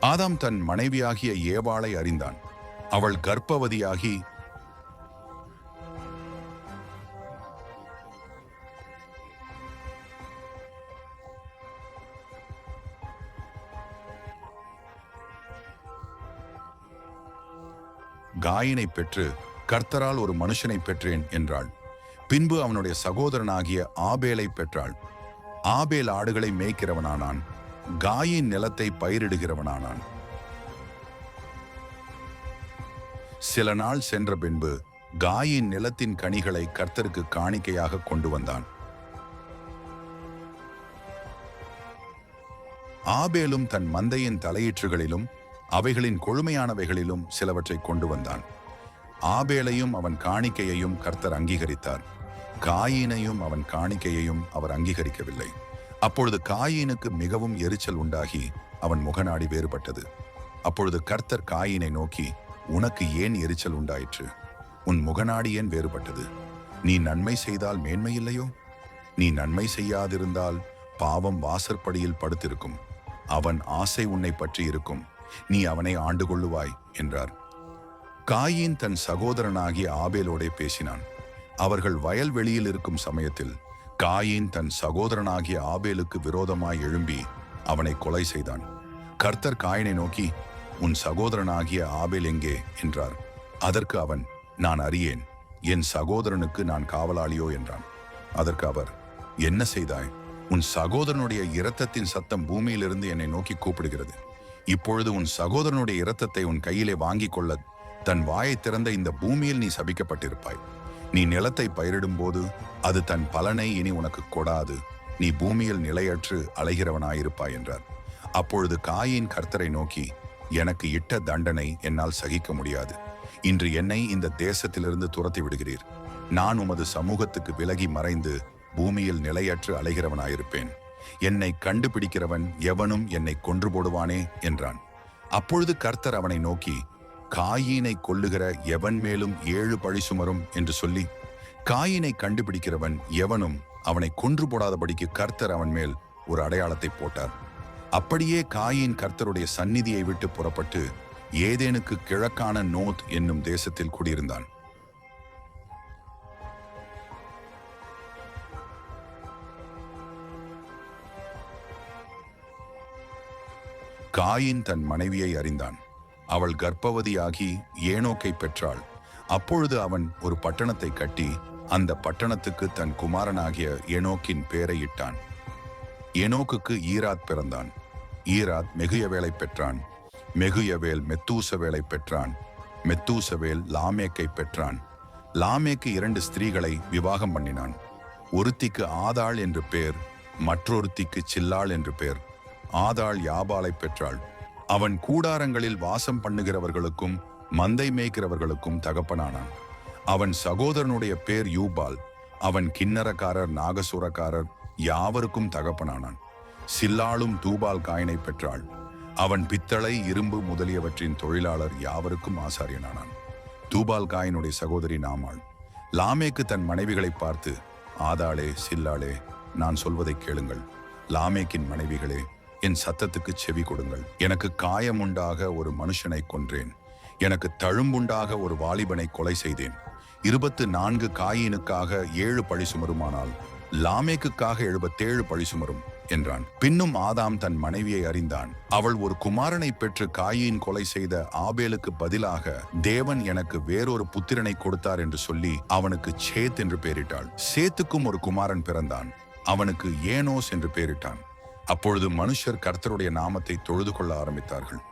ஆதாம் தன் மனைவியாகிய ஏவாளை அறிந்தான். அவள் கர்ப்பவதியாகி காயினை பெற்று கர்த்தரால் ஒரு மனுஷனை பெற்றேன் என்றாள். பின்பு அவனுடைய சகோதரனாகிய ஆபேலை பெற்றாள். ஆபேல் ஆடுகளை மேய்க்கிறவனானான். காயின் நிலத்தை பயிரிடுகிறவனானான். சில நாள் சென்ற பின்பு காயின் நிலத்தின் கனிகளை கர்த்தருக்கு காணிக்கையாக கொண்டு வந்தான். ஆபேலும் தன் மந்தையின் தலையீற்றுகளிலும் அவைகளின் கொழுமையானவைகளிலும் சிலவற்றை கொண்டு வந்தான். ஆபேலையும் அவன் காணிக்கையையும் கர்த்தர் அங்கீகரித்தார். காயினையும் அவன் காணிக்கையையும் அவர் அங்கீகரிக்கவில்லை. அப்பொழுது காயினுக்கு மிகவும் எரிச்சல் உண்டாகி அவன் முகநாடி வேறுபட்டது. அப்பொழுது கர்த்தர் காயினை நோக்கி உனக்கு ஏன் எரிச்சல் உண்டாயிற்று? உன் முகநாடி ஏன் வேறுபட்டது? நீ நன்மை செய்தால் மேன்மை இல்லையோ? நீ நன்மை செய்யாதிருந்தால் பாவம் வாசற்படியில் படுத்திருக்கும். அவன் ஆசை உன்னை பற்றி இருக்கும். நீ அவனை ஆண்டு கொள்ளுவாய் என்றார். காயின் தன் சகோதரனாகிய ஆபேலோடே பேசினான். அவர்கள் வயல்வெளியில் இருக்கும் சமயத்தில் காயின் தன் சகோதரனாகிய ஆபேலுக்கு விரோதமாய் எழும்பி அவனை கொலை செய்தான். கர்த்தர் காயினை நோக்கி உன் சகோதரனாகிய ஆபேல் எங்கே? என்றார். அதற்கு அவன் நான் அறியேன். என் சகோதரனுக்கு நான் காவலாளியோ என்றான். அதற்கு அவர் என்ன செய்தாய்? உன் சகோதரனுடைய இரத்தத்தின் சத்தம் பூமியிலிருந்து என்னை நோக்கி கூப்பிடுகிறது. இப்பொழுது உன் சகோதரனுடைய இரத்தத்தை உன் கையிலே வாங்கிக் கொள்ள தன் வாயை திறந்த இந்த பூமியில் நீ சபிக்கப்பட்டிருப்பாய். நீ நிலத்தை பயிரிடும் போது அது தன் பலனை இனி உனக்கு கொடாது. நீ பூமியில் நிலையற்று அலைகிறவனாயிருப்பாய் என்றார். அப்பொழுது காயின் கர்த்தரை நோக்கி எனக்கு இட்ட தண்டனை என்னால் சகிக்க முடியாது. இன்று என்னை இந்த தேசத்திலிருந்து துரத்தி விடுகிறீர். நான் உமது சமூகத்துக்கு விலகி மறைந்து பூமியில் நிலையற்று அலைகிறவனாயிருப்பேன். என்னை கண்டுபிடிக்கிறவன் எவனும் என்னை கொன்று போடுவானே என்றான். அப்பொழுது கர்த்தர் அவனை நோக்கி காயினை கொல்லுகிற எவன் மேலும் ஏழு பழி சுமரும் என்று சொல்லி காயினை கண்டுபிடிக்கிறவன் எவனும் அவனை கொன்று போடாதபடிக்கு கர்த்தர் அவன் மேல் ஒரு அடையாளத்தை போட்டார். அப்படியே காயின் கர்த்தருடைய சந்நிதியை விட்டு புறப்பட்டு ஏதேனுக்கு கிழக்கான நோத் என்னும் தேசத்தில் குடியிருந்தான். காயின் தன் மனைவியை அறிந்தான். அவள் கர்ப்பவதியாகி ஏனோக்கை பெற்றாள். அப்பொழுது அவன் ஒரு பட்டணத்தை கட்டி அந்த பட்டணத்துக்கு தன் குமாரனாகிய ஏனோக்கின் பெயரை இட்டான். ஏனோக்குக்கு ஈராத் பிறந்தான். ஈராத் மெகுயவேலை பெற்றான். மெகுயவேல் மெத்தூசவேலை பெற்றான். மெத்தூசவேல் லாமேக்கை பெற்றான். லாமேக்கு இரண்டு ஸ்திரீகளை விவாகம் பண்ணினான். ஒருத்திக்கு ஆதாள் என்று பேர் மற்றொருத்திக்கு சில்லாள் என்று பேர். ஆதாள் யாபாலை பெற்றாள். அவன் கூடாரங்களில் வாசம் பண்ணுகிறவர்களுக்கும் மந்தை மேய்க்கிறவர்களுக்கும் தகப்பனானான். அவன் சகோதரனுடைய பேர் யூபால். அவன் கிண்ணறக்காரர் நாகசூரக்காரர் யாவருக்கும் தகப்பனானான். சில்லாளும் தூபால் காயினை பெற்றாள். அவன் பித்தளை இரும்பு முதலியவற்றின் தொழிலாளர் யாவருக்கும் ஆசாரியனானான். தூபால் காயினுடைய சகோதரி நாமாள். லாமேக்கு தன் மனைவிகளை பார்த்து ஆதாளே சில்லாளே நான் சொல்வதை கேளுங்கள். லாமேக்கின் மனைவிகளே என் சத்தத்துக்கு செவி கொடுங்கள். எனக்கு காயமுண்டாக ஒரு மனுஷனை கொன்றேன். எனக்கு தழும்புண்டாக ஒரு வாலிபனை கொலை செய்தேன். இருபத்து நான்கு காயினுக்காக ஏழு பழி சுமருமானால் லாமேக்குக்காக எழுபத்தேழு பழி சுமரும் என்றான். பின்னும் ஆதாம் தன் மனைவியை அறிந்தான். அவள் ஒரு குமாரனை பெற்று காயின் கொலை செய்த ஆபேலுக்கு பதிலாக தேவன் எனக்கு வேறொரு புத்திரனை கொடுத்தார் என்று சொல்லி அவனுக்கு சேத் என்று பெயரிட்டாள். சேத்துக்கும் ஒரு குமாரன் பிறந்தான். அவனுக்கு ஏனோஸ் என்று பெயரிட்டான். அப்பொழுது மனுஷர் கர்த்தருடைய நாமத்தை தொழுது கொள்ள ஆரம்பித்தார்கள்.